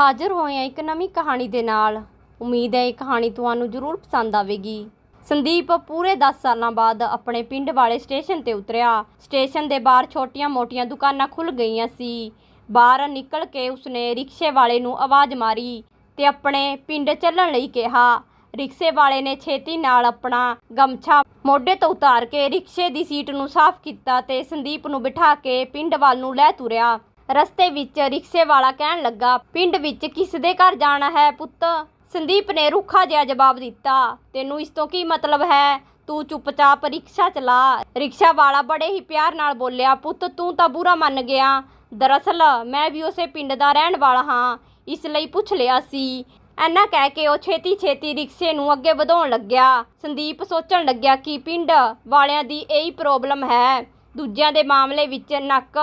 ਹਾਜ਼ਰ ਹੋਏ ਹਾਂ ਇੱਕ ਨਵੀਂ ਕਹਾਣੀ ਦੇ ਨਾਲ। ਉਮੀਦ ਹੈ ਇਹ ਕਹਾਣੀ ਤੁਹਾਨੂੰ ਜ਼ਰੂਰ ਪਸੰਦ ਆਵੇਗੀ। ਸੰਦੀਪ ਪੂਰੇ 10 ਸਾਲਾਂ ਬਾਅਦ ਆਪਣੇ ਪਿੰਡ ਵਾਲੇ ਸਟੇਸ਼ਨ ਤੇ ਉਤਰਿਆ। ਸਟੇਸ਼ਨ ਦੇ ਬਾਹਰ ਛੋਟੀਆਂ-ਮੋਟੀਆਂ ਦੁਕਾਨਾਂ ਖੁੱਲ ਗਈਆਂ ਸੀ। ਬਾਹਰ ਨਿਕਲ ਕੇ ਉਸਨੇ ਰਿਕਸ਼ੇ ਵਾਲੇ ਨੂੰ ਆਵਾਜ਼ ਮਾਰੀ ਤੇ ਆਪਣੇ ਪਿੰਡ ਚੱਲਣ ਲਈ ਕਿਹਾ। ਰਿਕਸ਼ੇ ਵਾਲੇ ਨੇ ਛੇਤੀ ਨਾਲ ਆਪਣਾ ਗਮਛਾ ਮੋਢੇ ਤੋਂ ਉਤਾਰ ਕੇ ਰਿਕਸ਼ੇ ਦੀ ਸੀਟ ਨੂੰ ਸਾਫ਼ ਕੀਤਾ ਤੇ ਸੰਦੀਪ ਨੂੰ ਬਿਠਾ ਕੇ ਪਿੰਡ ਵੱਲ ਨੂੰ ਲੈ ਤੁਰਿਆ। ਰਸਤੇ ਵਿੱਚ ਰਿਕਸ਼ੇ ਵਾਲਾ ਕਹਿਣ ਲੱਗਾ, ਪਿੰਡ ਵਿੱਚ ਕਿਸ ਦੇ ਘਰ ਜਾਣਾ ਹੈ ਪੁੱਤ? ਸੰਦੀਪ ਨੇ ਰੁੱਖਾ ਜਿਹਾ ਜਵਾਬ ਦਿੱਤਾ, ਤੈਨੂੰ ਇਸ ਤੋਂ ਕੀ ਮਤਲਬ ਹੈ? ਤੂੰ ਚੁੱਪਚਾਪ ਰਿਕਸ਼ਾ ਚਲਾ। ਰਿਕਸ਼ਾ ਵਾਲਾ ਬੜੇ ਹੀ ਪਿਆਰ ਨਾਲ ਬੋਲਿਆ, ਪੁੱਤ, ਤੂੰ ਤਾਂ ਬੁਰਾ ਮੰਨ ਗਿਆ। ਦਰਅਸਲ ਮੈਂ ਵੀ ਉਸੇ ਪਿੰਡ ਦਾ ਰਹਿਣ ਵਾਲਾ ਹਾਂ, ਇਸ ਲਈ ਪੁੱਛ ਲਿਆ ਸੀ। ਐਨਾ ਕਹਿ ਕੇ ਉਹ ਛੇਤੀ ਛੇਤੀ ਰਿਕਸ਼ੇ ਨੂੰ ਅੱਗੇ ਵਧਾਉਣ ਲੱਗਿਆ। ਸੰਦੀਪ ਸੋਚਣ ਲੱਗਿਆ ਕਿ ਪਿੰਡ ਵਾਲਿਆਂ ਦੀ ਇਹੀ ਪ੍ਰੋਬਲਮ ਹੈ। ਦੂਜਿਆਂ ਦੇ ਮਾਮਲੇ ਵਿੱਚ ਨੱਕ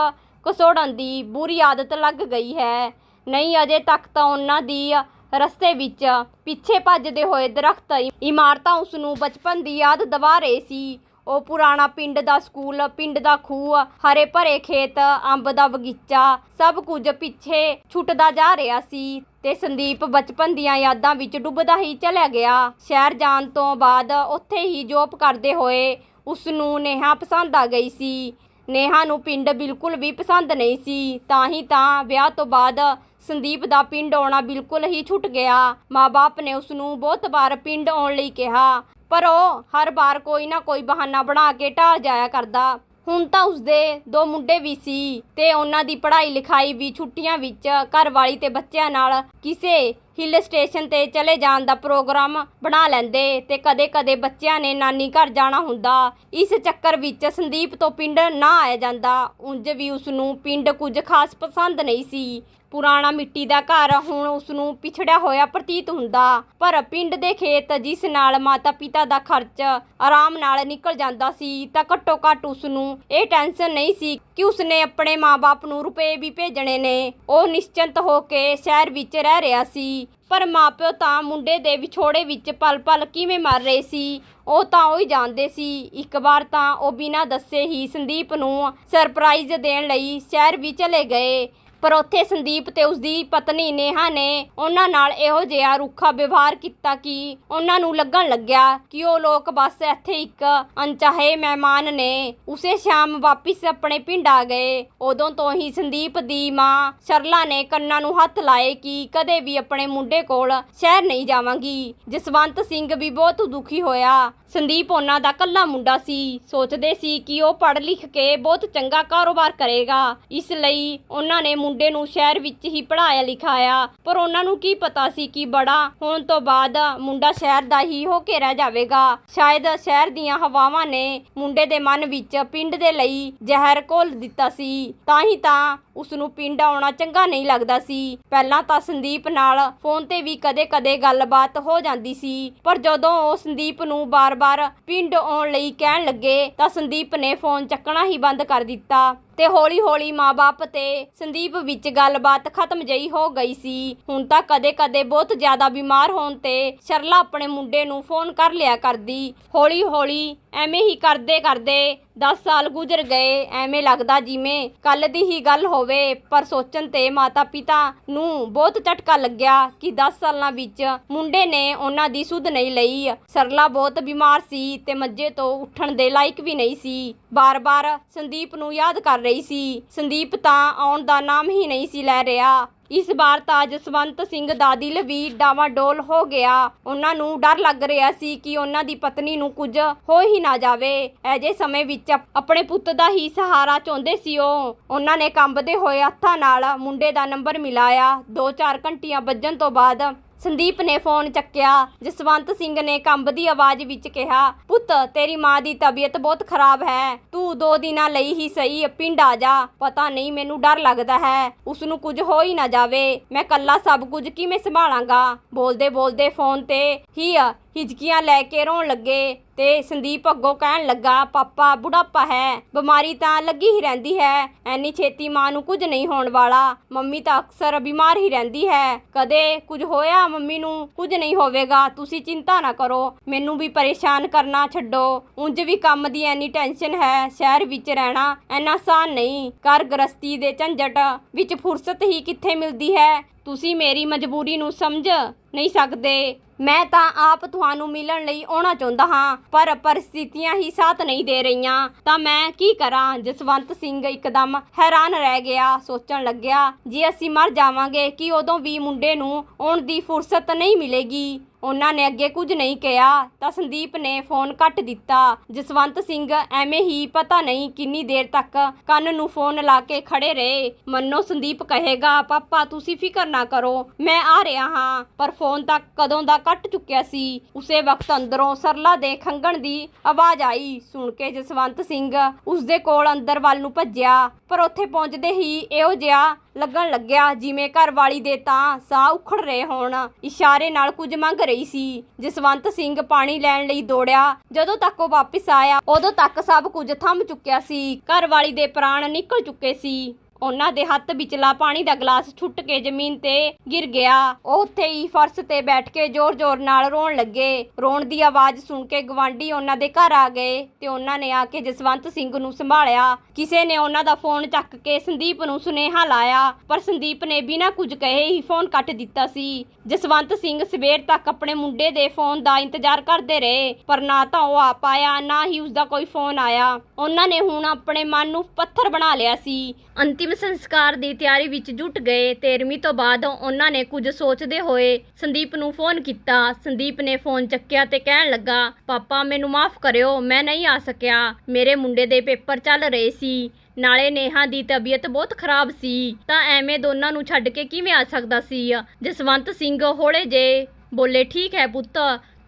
ਘਸੋੜਨ ਦੀ ਬੁਰੀ ਆਦਤ ਲੱਗ ਗਈ ਹੈ। ਨਹੀਂ, ਅਜੇ ਤੱਕ ਤਾਂ ਉਹਨਾਂ ਦੀ ਰਸਤੇ ਵਿੱਚ ਪਿੱਛੇ ਭੱਜਦੇ ਹੋਏ ਦਰਖਤ, ਇਮਾਰਤਾਂ ਉਸ ਨੂੰ ਬਚਪਨ ਦੀ ਯਾਦ ਦਿਵਾ ਰਹੇ ਸੀ। ਉਹ ਪੁਰਾਣਾ ਪਿੰਡ ਦਾ ਸਕੂਲ, ਪਿੰਡ ਦਾ ਖੂਹ, ਹਰੇ ਭਰੇ ਖੇਤ, ਅੰਬ ਦਾ ਬਗੀਚਾ, ਸਭ ਕੁਝ ਪਿੱਛੇ ਛੁੱਟਦਾ ਜਾ ਰਿਹਾ ਸੀ ਤੇ ਸੰਦੀਪ ਬਚਪਨ ਦੀਆਂ ਯਾਦਾਂ ਵਿੱਚ ਡੁੱਬਦਾ ਹੀ ਚਲਿਆ ਗਿਆ। ਸ਼ਹਿਰ ਜਾਣ ਤੋਂ ਬਾਅਦ ਉੱਥੇ ਹੀ ਜੋਬ ਕਰਦੇ ਹੋਏ ਉਸ ਨੂੰ ਨੇਹਾ ਪਸੰਦ ਆ ਗਈ ਸੀ। ਨੇਹਾ ਨੂੰ ਪਿੰਡ ਬਿਲਕੁਲ ਵੀ ਪਸੰਦ ਨਹੀਂ ਸੀ। ਤਾਂ ਹੀ ਤਾਂ ਵਿਆਹ ਤੋਂ ਬਾਅਦ ਸੰਦੀਪ ਦਾ ਪਿੰਡ ਆਉਣਾ ਬਿਲਕੁਲ ਹੀ ਛੁੱਟ ਗਿਆ। ਮਾਪੇ ਨੇ ਉਸ ਨੂੰ ਬਹੁਤ ਵਾਰ ਪਿੰਡ ਆਉਣ ਲਈ ਕਿਹਾ, ਪਰ ਉਹ ਹਰ ਵਾਰ ਕੋਈ ਨਾ ਕੋਈ ਬਹਾਨਾ ਬਣਾ ਕੇ ਟਾਲ ਜਾਇਆ ਕਰਦਾ। ਹੁਣ ਤਾਂ ਉਸਦੇ ਦੋ ਮੁੰਡੇ ਵੀ ਸੀ ਤੇ ਉਹਨਾਂ ਦੀ ਪੜ੍ਹਾਈ ਲਿਖਾਈ ਵੀ ਛੁੱਟੀਆਂ ਵਿੱਚ ਘਰਵਾਲੀ ਤੇ ਬੱਚਿਆਂ ਨਾਲ ਕਿਸੇ ਹਿੱਲ ਸਟੇਸ਼ਨ ਤੇ ਚਲੇ ਜਾਣ ਦਾ ਪ੍ਰੋਗਰਾਮ ਬਣਾ ਲੈਂਦੇ ਤੇ ਕਦੇ-ਕਦੇ ਬੱਚਿਆਂ ਨੇ ਨਾਨੀ ਘਰ ਜਾਣਾ ਹੁੰਦਾ। ਇਸ ਚੱਕਰ ਵਿੱਚ ਸੰਦੀਪ ਤੋਂ ਪਿੰਡ ਨਾ ਆਇਆ ਜਾਂਦਾ। ਉਂਝ ਵੀ ਉਸ ਨੂੰ ਪਿੰਡ ਕੁਝ ਖਾਸ ਪਸੰਦ ਨਹੀਂ ਸੀ। ਪੁਰਾਣਾ ਮਿੱਟੀ ਦਾ ਘਰ ਹੁਣ ਉਸ ਨੂੰ ਪਿਛੜਿਆ ਹੋਇਆ ਪ੍ਰਤੀਤ ਹੁੰਦਾ। ਪਰ ਪਿੰਡ ਦੇ ਖੇਤ ਜਿਸ ਨਾਲ ਮਾਤਾ-ਪਿਤਾ ਦਾ ਖਰਚ ਆਰਾਮ ਨਾਲ ਨਿਕਲ ਜਾਂਦਾ ਸੀ, ਤਾਂ ਘੱਟੋ ਘੱਟ ਉਸ ਨੂੰ ਇਹ ਟੈਨਸ਼ਨ ਨਹੀਂ ਸੀ ਕਿ ਉਸਨੇ ਆਪਣੇ ਮਾਪੇ ਨੂੰ ਰੁਪਏ ਵੀ ਭੇਜਣੇ ਨੇ। ਉਹ ਨਿਸ਼ਚਿੰਤ ਹੋ ਕੇ ਸ਼ਹਿਰ ਵਿੱਚ ਰਹਿ ਰਿਹਾ ਸੀ। ਪਰ ਮਾਪਿਓ ਤਾਂ ਮੁੰਡੇ ਦੇ ਵਿਛੋੜੇ ਵਿੱਚ ਪਲ-ਪਲ ਕਿਵੇਂ ਮਰ ਰਹੇ ਸੀ, ਉਹ ਤਾਂ ਉਹ ਹੀ ਜਾਣਦੇ ਸੀ। ਇੱਕ ਵਾਰ ਤਾਂ ਉਹ ਬਿਨਾਂ ਦੱਸੇ ਹੀ ਸੰਦੀਪ ਨੂੰ ਸਰਪ੍ਰਾਈਜ਼ ਦੇਣ ਲਈ ਸ਼ਹਿਰ ਵੀ ਚਲੇ ਗਏ। ਪਰ ਉੱਥੇ ਸੰਦੀਪ ਤੇ ਉਸਦੀ ਪਤਨੀ ਨੇਹਾ ਨੇ ਉਹਨਾਂ ਨਾਲ ਇਹੋ ਜਿਹਾ ਰੁੱਖਾ ਵਿਵਹਾਰ ਕੀਤਾ ਕਿ ਉਹਨਾਂ ਨੂੰ ਲੱਗਣ ਲੱਗਿਆ ਕਿ ਉਹ ਲੋਕ ਬਸ ਇੱਥੇ ਇੱਕ ਅਣਚਾਹੇ ਮਹਿਮਾਨ ਨੇ। ਉਸੇ ਸ਼ਾਮ ਵਾਪਿਸ ਆਪਣੇ ਪਿੰਡ ਆ ਗਏ। ਉਦੋਂ ਤੋਂ ਹੀ ਸੰਦੀਪ ਦੀ ਮਾਂ ਸ਼ਰਲਾ ਨੇ ਕੰਨਾਂ ਨੂੰ ਹੱਥ ਲਾਏ ਕਿ ਕਦੇ ਵੀ ਆਪਣੇ ਮੁੰਡੇ ਕੋਲ ਸ਼ਹਿਰ ਨਹੀਂ ਜਾਵਾਂਗੀ। ਜਸਵੰਤ ਸਿੰਘ ਵੀ ਬਹੁਤ ਦੁਖੀ ਹੋਇਆ। ਸੰਦੀਪ ਉਹਨਾਂ ਦਾ ਕੱਲਾ ਮੁੰਡਾ ਸੀ। ਸੋਚਦੇ ਸੀ ਕਿ ਉਹ ਪੜ੍ਹ ਲਿਖ ਕੇ ਬਹੁਤ ਚੰਗਾ ਕਾਰੋਬਾਰ ਕਰੇਗਾ। ਇਸ ਲਈ ਉਹਨਾਂ ਨੇ ਮੁੰਡੇ ਨੂੰ ਸ਼ਹਿਰ ਵਿੱਚ ਹੀ ਪੜ੍ਹਾਇਆ ਲਿਖਾਇਆ। ਪਰ ਉਹਨਾਂ ਨੂੰ ਕੀ ਪਤਾ ਸੀ ਕਿ ਬੜਾ ਹੋਣ ਤੋਂ ਬਾਅਦ ਮੁੰਡਾ ਸ਼ਹਿਰ ਦਾ ਹੀ ਹੋ ਕੇ ਰਹਿ ਜਾਵੇਗਾ। ਸ਼ਾਇਦ ਸ਼ਹਿਰ ਦੀਆਂ ਹਵਾਵਾਂ ਨੇ ਮੁੰਡੇ ਦੇ ਮਨ ਵਿੱਚ ਪਿੰਡ ਦੇ ਲਈ ਜ਼ਹਿਰ ਘੋਲ ਦਿੱਤਾ ਸੀ। ਤਾਂ ਹੀ ਤਾਂ ਉਸ ਨੂੰ ਪਿੰਡ ਆਉਣਾ ਚੰਗਾ ਨਹੀਂ ਲੱਗਦਾ ਸੀ। ਪਹਿਲਾਂ ਤਾਂ ਸੰਦੀਪ ਨਾਲ ਫੋਨ ਤੇ ਵੀ ਕਦੇ-ਕਦੇ ਗੱਲਬਾਤ ਹੋ ਜਾਂਦੀ ਸੀ। ਪਰ ਜਦੋਂ ਉਹ ਸੰਦੀਪ ਨੂੰ ਬਾਰ-ਬਾਰ ਪਿੰਡ ਆਉਣ ਲਈ ਕਹਿਣ ਲੱਗੇ ਤਾਂ ਸੰਦੀਪ ਨੇ ਫੋਨ ਚੱਕਣਾ ਹੀ ਬੰਦ ਕਰ ਦਿੱਤਾ। ਤੇ ਹੌਲੀ-ਹੌਲੀ ਮਾਪੇ ਤੇ ਸੰਦੀਪ ਵਿੱਚ ਗੱਲਬਾਤ ਖਤਮ ਜਈ ਹੋ ਗਈ ਸੀ। ਹੁਣ ਤਾਂ ਕਦੇ-ਕਦੇ ਬਹੁਤ ਜ਼ਿਆਦਾ ਬਿਮਾਰ ਹੋਣ ਤੇ ਸ਼ਰਲਾ ਆਪਣੇ ਮੁੰਡੇ ਨੂੰ ਫੋਨ ਕਰ ਲਿਆ ਕਰਦੀ। ਹੌਲੀ-ਹੌਲੀ ਐਵੇਂ ਹੀ ਕਰਦੇ-ਕਰਦੇ 10 ਸਾਲ ਗੁਜ਼ਰ ਗਏ। ਐਵੇਂ ਲੱਗਦਾ ਜਿਵੇਂ ਕੱਲ ਦੀ ਹੀ ਗੱਲ ਹੋਵੇ, ਪਰ ਸੋਚਣ ਤੇ ਮਾਤਾ-ਪਿਤਾ ਨੂੰ ਬਹੁਤ ਝਟਕਾ ਲੱਗਿਆ ਕਿ 10 ਸਾਲਾਂ ਵਿੱਚ ਮੁੰਡੇ ਨੇ ਉਹਨਾਂ ਦੀ ਸੁਧ ਨਹੀਂ ਲਈ। ਸਰਲਾ ਬਹੁਤ ਬਿਮਾਰ ਸੀ ਤੇ ਮੰਜੇ ਤੋਂ ਉੱਠਣ ਦੇ ਲਾਇਕ ਵੀ ਨਹੀਂ ਸੀ। ਬਾਰ-ਬਾਰ ਸੰਦੀਪ ਨੂੰ ਯਾਦ ਕਰ ਰਹੀ ਸੀ। ਸੰਦੀਪ ਤਾਂ ਆਉਣ ਦਾ ਨਾਮ ਹੀ ਨਹੀਂ ਸੀ ਲੈ ਰਿਹਾ। ਇਸ ਵਾਰ ਤਾਂ ਜਸਵੰਤ ਸਿੰਘ ਦਾ ਦਿਲ ਵੀ ਡਾਵਾਡੋਲ ਹੋ ਗਿਆ। ਉਹਨਾਂ ਨੂੰ ਡਰ ਲੱਗ ਰਿਹਾ ਸੀ ਕਿ ਉਹਨਾਂ ਦੀ ਪਤਨੀ ਨੂੰ ਕੁਝ ਹੋ ਹੀ ਨਾ ਜਾਵੇ। ਐਜੇ ਸਮੇਂ ਵਿੱਚ ਆਪਣੇ ਪੁੱਤ ਦਾ ਹੀ ਸਹਾਰਾ ਚਾਹੁੰਦੇ ਸੀ ਉਹ। ਉਹਨਾਂ ਨੇ ਕੰਬਦੇ ਹੋਏ ਹੱਥਾਂ ਨਾਲ ਮੁੰਡੇ ਦਾ ਨੰਬਰ ਮਿਲਾਇਆ। 2-4 ਘੰਟੀਆਂ ਵੱਜਣ ਤੋਂ ਬਾਅਦ ਸੰਦੀਪ ਨੇ ਫੋਨ ਚੱਕਿਆ, ਜਸਵੰਤ ਸਿੰਘ ਨੇ ਕੰਬਦੀ ਆਵਾਜ਼ ਵਿੱਚ ਕਿਹਾ, ਪੁੱਤ, ਤੇਰੀ ਮਾਂ ਦੀ ਤਬੀਅਤ ਬਹੁਤ ਖਰਾਬ ਹੈ। ਤੂੰ ਦੋ ਦਿਨਾਂ ਲਈ ਹੀ ਸਹੀ ਪਿੰਡ ਆ ਜਾ। ਪਤਾ ਨਹੀਂ, ਮੈਨੂੰ ਡਰ ਲੱਗਦਾ ਹੈ। ਉਸ ਨੂੰ ਕੁਝ ਹੋ ਹੀ ਨਾ ਜਾਵੇ। ਮੈਂ ਕੱਲਾ ਸਭ ਕੁਝ ਕਿਵੇਂ ਸੰਭਾਲਾਂਗਾ? ਬੋਲਦੇ ਬੋਲਦੇ ਫੋਨ ਤੇ ਹੀ ਹਿਜਕੀਆਂ ਲੈ ਕੇ ਰੋਣ ਲੱਗੇ। ਤੇ ਸੰਦੀਪ ਅੱਗੋਂ ਕਹਿਣ ਲੱਗਾ, ਪਾਪਾ, ਬੁਢਾਪਾ ਹੈ, ਬਿਮਾਰੀ ਤਾਂ ਲੱਗੀ ਹੀ ਰਹਿੰਦੀ ਹੈ, ਐਨੀ ਛੇਤੀ ਮਾਂ ਨੂੰ ਕੁਝ ਨਹੀਂ ਹੋਣ ਵਾਲਾ। ਮੰਮੀ ਤਾਂ ਅਕਸਰ ਬਿਮਾਰ ਹੀ ਰਹਿੰਦੀ ਹੈ। ਕਦੇ ਕੁਝ ਹੋਇਆ ਮੰਮੀ ਨੂੰ, ਕੁਝ ਨਹੀਂ ਹੋਵੇਗਾ। ਤੁਸੀਂ ਚਿੰਤਾ ਨਾ ਕਰੋ, ਮੈਨੂੰ ਵੀ ਪਰੇਸ਼ਾਨ ਕਰਨਾ ਛੱਡੋ। ਉਂਝ ਵੀ ਕੰਮ ਦੀ ਐਨੀ ਟੈਨਸ਼ਨ ਹੈ, ਸ਼ਹਿਰ ਵਿੱਚ ਰਹਿਣਾ ਐਨਾ ਆਸਾਨ ਨਹੀਂ। ਘਰ ਗ੍ਰਸਤੀ ਦੇ ਝੰਜਟ ਵਿੱਚ ਫੁਰਸਤ ਹੀ ਕਿੱਥੇ ਮਿਲਦੀ ਹੈ? ਤੁਸੀਂ ਮੇਰੀ ਮਜਬੂਰੀ ਨੂੰ ਸਮਝ ਨਹੀਂ ਸਕਦੇ। ਮੈਂ ਤਾਂ ਆਪ ਤੁਹਾਨੂੰ ਮਿਲਣ ਲਈ ਆਉਣਾ ਚਾਹੁੰਦਾ ਹਾਂ। ਪਰ ਪਰਿਸਥਿਤੀਆਂ ਹੀ ਸਾਥ ਨਹੀਂ ਦੇ ਰਹੀਆਂ। ਤਾਂ ਮੈਂ ਕੀ ਕਰਾਂ? ਜਸਵੰਤ ਸਿੰਘ ਇੱਕਦਮ ਹੈਰਾਨ ਰਹਿ ਗਿਆ। ਸੋਚਣ ਲੱਗਿਆ, ਜੇ ਅਸੀਂ ਮਰ ਜਾਵਾਂਗੇ, ਕਿ ਉਦੋਂ ਵੀ ਮੁੰਡੇ ਨੂੰ ਆਉਣ ਦੀ ਫੁਰਸਤ ਨਹੀਂ ਮਿਲੇਗੀ? ਉਹਨਾਂ ਨੇ ਅੱਗੇ ਕੁਝ ਨਹੀਂ ਕਿਹਾ, ਤਾਂ ਸੰਦੀਪ ਨੇ ਫੋਨ ਕੱਟ ਦਿੱਤਾ। ਜਸਵੰਤ ਸਿੰਘ, ਐਵੇਂ ਹੀ ਪਤਾ ਨਹੀਂ ਕਿੰਨੀ ਦੇਰ ਤੱਕ ਕੰਨ ਨੂੰ ਫੋਨ ਲਾ ਕੇ ਖੜੇ ਰਹੇ। ਮੰਨੋ ਸੰਦੀਪ ਕਹੇਗਾ, ਪਾਪਾ, ਤੁਸੀਂ ਫਿਕਰ ਨਾ ਕਰੋ, ਮੈਂ ਆ ਰਿਹਾ ਹਾਂ। ਪਰ ਫੋਨ ਤਾਂ ਕਦੋਂ ਦਾ ਕੱਟ ਚੁੱਕਿਆ ਸੀ, ਉਸੇ ਵਕਤ ਅੰਦਰੋਂ ਸਰਲਾ ਦੇ ਖੰਗਣ ਦੀ ਆਵਾਜ਼ ਆਈ। ਸੁਣ ਕੇ ਜਸਵੰਤ ਸਿੰਘ ਉਸਦੇ ਕੋਲ ਅੰਦਰ ਵੱਲ ਨੂੰ ਭੱਜਿਆ। ਪਰ ਉੱਥੇ ਪਹੁੰਚਦੇ ਹੀ ਇਹੋ ਜਿਹਾ ਲੱਗਣ ਲੱਗਿਆ ਜਿਵੇਂ ਘਰ ਵਾਲੀ ਦੇ ਤਾਂ ਸਾਹ ਉਖੜ ਰਹੇ ਹੋਣ। ਇਸ਼ਾਰੇ ਨਾਲ ਕੁਝ ਮੰਗ ਰਹੀ ਸੀ। ਜਸਵੰਤ ਸਿੰਘ ਪਾਣੀ ਲੈਣ ਲਈ ਦੌੜਿਆ। ਜਦੋਂ ਤੱਕ ਉਹ ਵਾਪਸ ਆਇਆ, ਉਦੋਂ ਤੱਕ ਸਭ ਕੁਝ ਥੰਮ ਚੁੱਕਿਆ ਸੀ। ਘਰ ਵਾਲੀ ਦੇ ਪ੍ਰਾਣ ਨਿਕਲ ਚੁੱਕੇ ਸੀ। ਉਹਨਾਂ ਦੇ ਹੱਥ ਵਿਚਲਾ ਪਾਣੀ ਦਾ ਗਲਾਸ ਛੁੱਟ ਕੇ ਜ਼ਮੀਨ ਤੇ ਗਿਰ ਗਿਆ। ਉਹ ਉੱਥੇ ਹੀ ਫਰਸ਼ ਤੇ ਬੈਠ ਕੇ ਜ਼ੋਰ-ਜ਼ੋਰ ਨਾਲ ਰੋਣ ਲੱਗੇ। ਰੋਣ ਦੀ ਆਵਾਜ਼ ਸੁਣ ਕੇ ਗਵਾਂਢੀ ਉਹਨਾਂ ਦੇ ਘਰ ਆ ਗਏ ਤੇ ਉਹਨਾਂ ਨੇ ਆ ਕੇ ਜਸਵੰਤ ਸਿੰਘ ਨੂੰ ਸੰਭਾਲਿਆ। ਕਿਸੇ ਨੇ ਉਹਨਾਂ ਦਾ ਫੋਨ ਚੱਕ ਕੇ ਸੰਦੀਪ ਨੂੰ ਸੁਨੇਹਾ ਲਾਇਆ, ਪਰ ਸੰਦੀਪ ਨੇ ਬਿਨਾਂ ਕੁਝ ਕਹੇ ਹੀ ਫੋਨ ਕੱਟ ਦਿੱਤਾ ਸੀ। ਜਸਵੰਤ ਸਿੰਘ ਸਵੇਰ ਤੱਕ ਆਪਣੇ ਮੁੰਡੇ ਦੇ ਫੋਨ ਦਾ ਇੰਤਜ਼ਾਰ ਕਰਦੇ ਰਹੇ, ਪਰ ਨਾ ਤਾਂ ਉਹ ਆ ਪਾਇਆ ਨਾ ਹੀ ਉਸਦਾ ਕੋਈ ਫੋਨ ਆਇਆ। ਉਹਨਾਂ ਨੇ ਹੁਣ ਆਪਣੇ ਮਨ ਨੂੰ ਪੱਥਰ ਬਣਾ ਲਿਆ ਸੀ। ਅੰਤਿਮ ਸੰਸਕਾਰ ਦੀ ਤਿਆਰੀ ਵਿੱਚ ਜੁਟ ਗਏ 13ਵੀਂ ਤੋਂ ਬਾਅਦ ਉਹਨਾਂ ਨੇ ਕੁਝ ਸੋਚਦੇ ਹੋਏ ਸੰਦੀਪ ਨੂੰ ਫੋਨ ਕੀਤਾ। ਸੰਦੀਪ ਨੇ ਫੋਨ ਚੱਕਿਆ ਤੇ ਕਹਿਣ ਲੱਗਾ, ਪਾਪਾ, ਮੈਨੂੰ ਮਾਫ ਕਰਿਓ, ਮੈਂ ਨਹੀਂ ਆ ਸਕਿਆ। ਮੇਰੇ ਮੁੰਡੇ ਦੇ ਪੇਪਰ ਚੱਲ ਰਹੇ ਸੀ। ਨਾਲੇ ਨੇਹਾ ਦੀ ਤਬੀਅਤ ਬਹੁਤ ਖਰਾਬ ਸੀ। ਤਾਂ ਐਵੇਂ ਦੋਨਾਂ ਨੂੰ ਛੱਡ ਕੇ ਕਿਵੇਂ ਆ ਸਕਦਾ ਸੀ? ਜਸਵੰਤ ਸਿੰਘ ਹੌਲੇ ਜੇ ਬੋਲੇ, ਠੀਕ ਹੈ ਪੁੱਤ,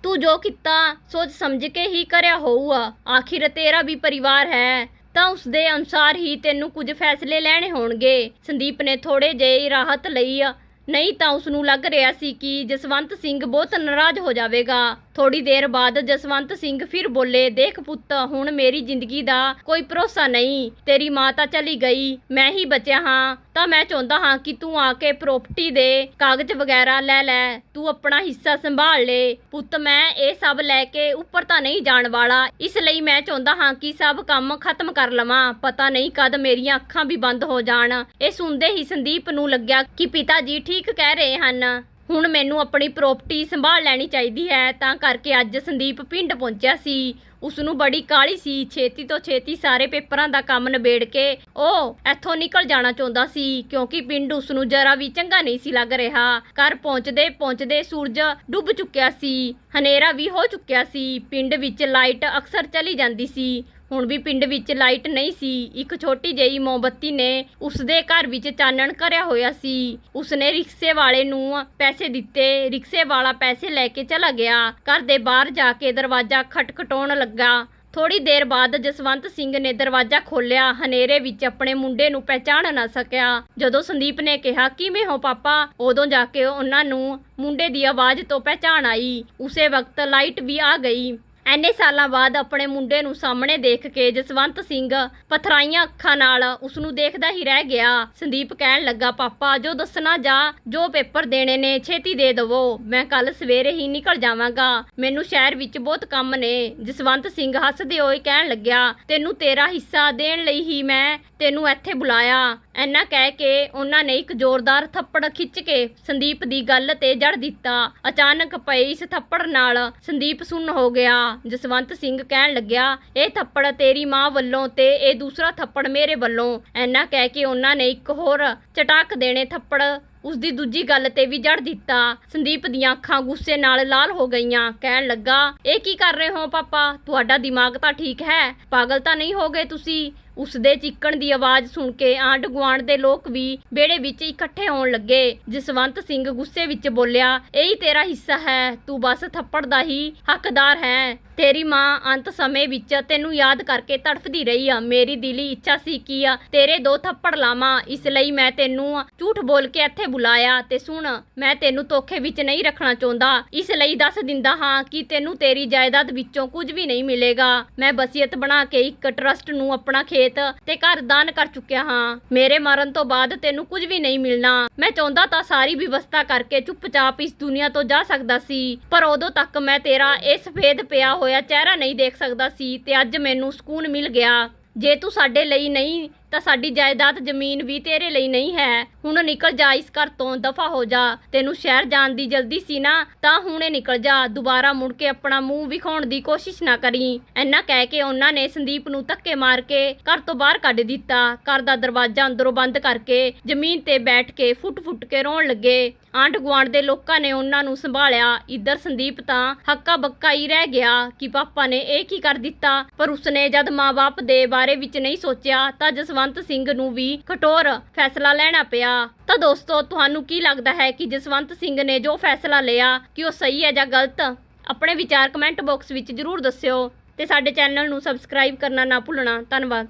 ਤੂੰ ਜੋ ਕੀਤਾ ਸੋਚ ਸਮਝ ਕੇ ਹੀ ਕਰਿਆ ਹੋਊਗਾ। ਆਖਿਰ ਤੇਰਾ ਵੀ ਪਰਿਵਾਰ ਹੈ। ਤਾਂ ਉਸ ਦੇ ਅਨੁਸਾਰ ਹੀ ਤੈਨੂੰ ਕੁਝ ਫੈਸਲੇ ਲੈਣੇ ਹੋਣਗੇ। ਸੰਦੀਪ ਨੇ ਥੋੜੇ ਜਿਹੀ ਰਾਹਤ ਲਈ ਆ। ਨਹੀਂ ਤਾਂ ਉਸ ਨੂੰ ਲੱਗ ਰਿਹਾ ਸੀ ਕਿ ਜਸਵੰਤ ਸਿੰਘ ਬਹੁਤ ਨਾਰਾਜ਼ ਹੋ ਜਾਵੇਗਾ। ਥੋੜੀ ਦੇਰ ਬਾਅਦ ਜਸਵੰਤ ਸਿੰਘ ਫਿਰ ਬੋਲੇ, ਦੇਖ ਪੁੱਤ, ਹੁਣ ਮੇਰੀ ਜ਼ਿੰਦਗੀ ਦਾ ਕੋਈ ਭਰੋਸਾ ਨਹੀਂ, ਤੇਰੀ ਮਾਂ ਤਾਂ ਚਲੀ ਗਈ, ਮੈਂ ਹੀ ਬਚਿਆ ਹਾਂ, ਤਾਂ ਮੈਂ ਚਾਹੁੰਦਾ ਹਾਂ ਕਿ ਤੂੰ ਆ ਕੇ ਪ੍ਰਾਪਰਟੀ ਦੇ ਕਾਗਜ਼ ਵਗੈਰਾ ਲੈ ਲੈ, ਤੂੰ ਆਪਣਾ ਹਿੱਸਾ ਸੰਭਾਲ ਲੈ। ਪੁੱਤ, ਮੈਂ ਇਹ ਸਭ ਲੈ ਕੇ ਉੱਪਰ ਤਾਂ ਨਹੀਂ ਜਾਣ ਵਾਲਾ, ਇਸ ਲਈ ਮੈਂ ਚਾਹੁੰਦਾ ਹਾਂ ਕਿ ਸਭ ਕੰਮ ਖਤਮ ਕਰ ਲਵਾਂ, ਪਤਾ ਨਹੀਂ ਕਦ ਮੇਰੀਆਂ ਅੱਖਾਂ ਵੀ ਬੰਦ ਹੋ ਜਾਣ। ਇਹ ਸੁਣਦੇ ਹੀ ਸੰਦੀਪ ਨੂੰ ਲੱਗਿਆ ਕਿ ਪਿਤਾ ਜੀ ਠੀਕ ਕਹਿ ਰਹੇ ਹਨ। ਹੁਣ ਮੈਨੂੰ ਆਪਣੀ ਪ੍ਰਾਪਰਟੀ ਸੰਭਾਲ ਲੈਣੀ ਚਾਹੀਦੀ ਹੈ, ਤਾਂ ਕਰਕੇ ਅੱਜ ਸੰਦੀਪ ਪਿੰਡ ਪਹੁੰਚਿਆ ਸੀ। ਉਸ ਨੂੰ ਬੜੀ ਕਾਹਲੀ ਸੀ, ਛੇਤੀ ਤੋਂ ਛੇਤੀ ਸਾਰੇ ਪੇਪਰਾਂ ਦਾ ਕੰਮ ਨਿਬੇੜ ਕੇ ਉਹ ਇੱਥੋਂ ਨਿਕਲ ਜਾਣਾ ਚਾਹੁੰਦਾ ਸੀ, ਕਿਉਂਕਿ ਪਿੰਡ ਉਸ ਨੂੰ ਜਰਾ ਵੀ ਚੰਗਾ ਨਹੀਂ ਸੀ ਲੱਗ ਰਿਹਾ। ਘਰ ਪਹੁੰਚਦੇ ਪਹੁੰਚਦੇ ਸੂਰਜ ਡੁੱਬ ਚੁੱਕਿਆ ਸੀ, ਹਨੇਰਾ ਵੀ ਹੋ ਚੁੱਕਿਆ ਸੀ, ਪਿੰਡ ਵਿੱਚ ਲਾਈਟ ਅਕਸਰ ਚਲੀ ਜਾਂਦੀ ਸੀ। ਹੁਣ ਵੀ ਪਿੰਡ ਵਿੱਚ ਲਾਈਟ ਨਹੀਂ ਸੀ। ਇੱਕ ਛੋਟੀ ਜਿਹੀ ਮੋਮਬੱਤੀ ਨੇ ਉਸਦੇ ਘਰ ਵਿੱਚ ਚਾਨਣ ਕਰਿਆ ਹੋਇਆ ਸੀ। ਉਸਨੇ ਰਿਕਸ਼ੇ ਵਾਲੇ ਨੂੰ ਪੈਸੇ ਦਿੱਤੇ। ਰਿਕਸ਼ੇ ਵਾਲਾ ਪੈਸੇ ਲੈ ਕੇ ਚਲਾ ਗਿਆ। ਘਰ ਦੇ ਬਾਹਰ ਜਾ ਕੇ ਦਰਵਾਜ਼ਾ ਖਟਖਟਾਉਣ ਲੱਗਾ। ਥੋੜੀ ਦੇਰ ਬਾਅਦ ਜਸਵੰਤ ਸਿੰਘ ਨੇ ਦਰਵਾਜ਼ਾ ਖੋਲ੍ਹਿਆ। ਹਨੇਰੇ ਵਿੱਚ ਆਪਣੇ ਮੁੰਡੇ ਨੂੰ ਪਹਿਚਾਣ ਨਾ ਸਕਿਆ। ਜਦੋਂ ਸੰਦੀਪ ਨੇ ਕਿਹਾ, ਕਿਵੇਂ ਹੋ ਪਾਪਾ? ਉਦੋਂ ਜਾ ਕੇ ਉਹਨਾਂ ਨੂੰ ਮੁੰਡੇ ਦੀ ਆਵਾਜ਼ ਤੋਂ ਪਹਿਚਾਣ ਆਈ। ਉਸੇ ਵਕਤ ਲਾਈਟ ਵੀ ਆ ਗਈ। ਐਨੇ ਸਾਲਾਂ ਬਾਅਦ ਆਪਣੇ ਮੁੰਡੇ ਨੂੰ ਸਾਹਮਣੇ ਦੇਖ ਕੇ ਜਸਵੰਤ ਸਿੰਘ ਪਥਰਾਈਆਂ ਅੱਖਾਂ ਨਾਲ ਉਸ ਨੂੰ ਦੇਖਦਾ ਹੀ ਰਹਿ ਗਿਆ। ਸੰਦੀਪ ਕਹਿਣ ਲੱਗਾ, ਪਾਪਾ, ਜੋ ਦੱਸਣਾ ਜਾ, ਜੋ ਪੇਪਰ ਦੇਣੇ ਨੇ, ਛੇਤੀ ਦੇ ਦਵੋ। ਮੈਂ ਕੱਲ ਸਵੇਰੇ ਹੀ ਨਿਕਲ ਜਾਵਾਂਗਾ। ਮੈਨੂੰ ਸ਼ਹਿਰ ਵਿੱਚ ਬਹੁਤ ਕੰਮ ਨੇ। ਜਸਵੰਤ ਸਿੰਘ ਹੱਸਦੇ ਹੋਏ ਕਹਿਣ ਲੱਗਿਆ, ਤੈਨੂੰ ਤੇਰਾ ਹਿੱਸਾ ਦੇਣ ਲਈ ਹੀ ਮੈਂ ਤੈਨੂੰ ਇੱਥੇ ਬੁਲਾਇਆ। ਇੰਨਾ ਕਹਿ ਕੇ ਉਹਨਾਂ ਨੇ ਇੱਕ ਜ਼ੋਰਦਾਰ ਥੱਪੜ ਖਿੱਚ ਕੇ ਸੰਦੀਪ ਦੀ ਗੱਲ ਤੇ ਜੜ ਦਿੱਤਾ। ਅਚਾਨਕ ਪਏ ਇਸ ਥੱਪੜ ਨਾਲ ਸੰਦੀਪ ਸੁੰਨ ਹੋ ਗਿਆ। ਜਸਵੰਤ ਸਿੰਘ ਕਹਿਣ ਲੱਗਿਆ, ਇਹ ਥੱਪੜ ਤੇਰੀ ਮਾਂ ਵੱਲੋਂ ਤੇ ਇਹ ਦੂਸਰਾ ਥੱਪੜ ਮੇਰੇ ਵੱਲੋਂ। ਐਨਾ ਕਹਿ ਕੇ ਉਹਨਾਂ ਨੇ ਇੱਕ ਹੋਰ ਚਟਾਕ ਦੇਣੇ ਥੱਪੜ ਉਸ ਦੀ ਦੂਜੀ ਗੱਲ ਤੇ ਵੀ ਜੜ ਦਿੱਤਾ। ਸੰਦੀਪ ਦੀਆਂ ਅੱਖਾਂ ਗੁੱਸੇ ਨਾਲ ਲਾਲ ਹੋ ਗਈਆਂ। ਕਹਿਣ ਲੱਗਾ, ਇਹ ਕੀ ਕਰ ਰਹੇ ਹੋ ਪਾਪਾ? ਤੁਹਾਡਾ ਦਿਮਾਗ ਤਾਂ ਠੀਕ ਹੈ? ਪਾਗਲ ਤਾਂ ਨਹੀਂ ਹੋ ਗਏ ਤੁਸੀਂ? ਉਸ ਦੇ ਚੀਕਣ ਦੀ ਆਵਾਜ਼ ਸੁਣ ਕੇ ਆਂਢ ਗੁਆਂਢ ਦੇ ਲੋਕ ਵੀ ਵਿਹੜੇ ਵਿੱਚ ਇਕੱਠੇ ਹੋਣ ਲੱਗੇ। ਜਸਵੰਤ ਸਿੰਘ ਗੁੱਸੇ ਵਿੱਚ ਬੋਲਿਆ, ਇਹੀ ਤੇਰਾ ਹਿੱਸਾ ਹੈ, ਤੂੰ ਬਸ ਥੱਪੜ ਦਾ ਹੀ ਹੱਕਦਾਰ ਹੈ। ਤੇਰੀ ਮਾਂ ਅੰਤ ਸਮੇਂ ਵਿੱਚ ਤੈਨੂੰ ਯਾਦ ਕਰਕੇ ਤੜਫਦੀ ਰਹੀ ਆ। ਮੇਰੀ ਦਿਲੀ ਇੱਛਾ ਸੀ ਕਿ ਆ, ਤੇਰੇ ਦੋ ਥੱਪੜ ਲਾਵਾਂ। ਇਸ ਲਈ ਮੈਂ ਤੈਨੂੰ ਝੂਠ ਬੋਲ ਕੇ ਇੱਥੇ ਬੁਲਾਇਆ ਤੇ ਸੁਣ, ਮੈਂ ਤੈਨੂੰ ਧੋਖੇ ਵਿੱਚ ਨਹੀਂ ਰੱਖਣਾ ਚਾਹੁੰਦਾ। ਇਸ ਲਈ ਦੱਸ ਦਿੰਦਾ ਹਾਂ ਕਿ ਤੈਨੂੰ ਤੇਰੀ ਜਾਇਦਾਦ ਵਿੱਚੋਂ ਕੁਝ ਵੀ ਨਹੀਂ ਮਿਲੇਗਾ। ਮੈਂ ਵਸੀਅਤ ਬਣਾ ਕੇ ਇੱਕ ਟਰਸਟ ਨੂੰ ਆਪਣਾ ਖੇਤ ਤੇ ਘਰ ਦਾਨ ਕਰ ਚੁੱਕਿਆ ਹਾਂ। ਮੇਰੇ ਮਰਨ ਤੋਂ ਬਾਅਦ ਤੈਨੂੰ ਕੁਝ ਵੀ ਨਹੀਂ ਮਿਲਣਾ। ਮੈਂ ਚਾਹੁੰਦਾ ਤਾਂ ਸਾਰੀ ਵਿਵਸਥਾ ਕਰਕੇ ਚੁੱਪਚਾਪ ਇਸ ਦੁਨੀਆ ਤੋਂ ਜਾ ਸਕਦਾ ਸੀ, ਪਰ ਉਦੋਂ ਤੱਕ ਮੈਂ ਤੇਰਾ ਇਹ ਸਫੇਦ ਪਿਆ ਹੋਇਆ ਚਿਹਰਾ ਨਹੀਂ ਦੇਖ ਸਕਦਾ ਸੀ ਤੇ ਅੱਜ ਮੈਨੂੰ ਸਕੂਨ ਮਿਲ ਗਿਆ। ਜੇ ਤੂੰ ਸਾਡੇ ਲਈ ਨਹੀਂ ਤਾਂ ਸਾਡੀ ਜਾਇਦਾਦ ਜ਼ਮੀਨ ਵੀ ਤੇਰੇ ਲਈ ਨਹੀਂ ਹੈ। ਹੁਣ ਨਿਕਲ ਜਾ ਇਸ ਘਰ ਤੋਂ, ਦਫਾ ਹੋ ਜਾ। ਤੈਨੂੰ ਸ਼ਹਿਰ ਜਾਣ ਦੀ ਜਲਦੀ ਸੀ ਨਾ, ਤਾਂ ਹੁਣੇ ਨਿਕਲ ਜਾ। ਦੁਬਾਰਾ ਮੁੜ ਕੇ ਆਪਣਾ ਮੂੰਹ ਵਿਖਾਉਣ ਦੀ ਕੋਸ਼ਿਸ਼ ਨਾ ਕਰੀ। ਇੰਨਾ ਕਹਿ ਕੇ ਉਹਨਾਂ ਨੇ ਸੰਦੀਪ ਨੂੰ ਧੱਕੇ ਮਾਰ ਕੇ ਘਰ ਤੋਂ ਬਾਹਰ ਕੱਢ ਦਿੱਤਾ। ਘਰ ਦਾ ਦਰਵਾਜ਼ਾ ਅੰਦਰੋਂ ਬੰਦ ਕਰਕੇ ਜ਼ਮੀਨ ਤੇ ਬੈਠ ਕੇ ਫੁੱਟ-ਫੁੱਟ ਕੇ ਰੋਣ ਲੱਗੇ। ਆਂਢ ਗੁਆਂਢ ਦੇ ਲੋਕਾਂ ਨੇ ਉਹਨਾਂ ਨੂੰ ਸੰਭਾਲਿਆ। ਇੱਧਰ ਸੰਦੀਪ ਤਾਂ ਹੱਕਾ ਬੱਕਾ ਹੀ ਰਹਿ ਗਿਆ ਕਿ ਪਾਪਾ ਨੇ ਇਹ ਕੀ ਕਰ ਦਿੱਤਾ? ਪਰ ਉਸਨੇ ਜਦ ਮਾਂ-ਬਾਪ ਦੇ ਬਾਰੇ ਵਿੱਚ ਨਹੀਂ ਸੋਚਿਆ ਤਾਂ ਜਸਵੰਤ ਸਿੰਘ ਨੂੰ ਵੀ ਕਠੋਰ ਫੈਸਲਾ ਲੈਣਾ ਪਿਆ। ਤਾਂ ਦੋਸਤੋ, ਤੁਹਾਨੂੰ ਕੀ ਲੱਗਦਾ ਹੈ ਕਿ ਜਸਵੰਤ ਸਿੰਘ ਨੇ ਜੋ ਫੈਸਲਾ ਲਿਆ, ਕਿ ਉਹ ਸਹੀ ਹੈ ਜਾਂ ਗਲਤ? ਆਪਣੇ ਵਿਚਾਰ ਕਮੈਂਟ ਬਾਕਸ ਵਿੱਚ ਜਰੂਰ ਦੱਸਿਓ ਤੇ ਸਾਡੇ ਚੈਨਲ ਨੂੰ ਸਬਸਕ੍ਰਾਈਬ ਕਰਨਾ ਨਾ ਭੁੱਲਣਾ। ਧੰਨਵਾਦ।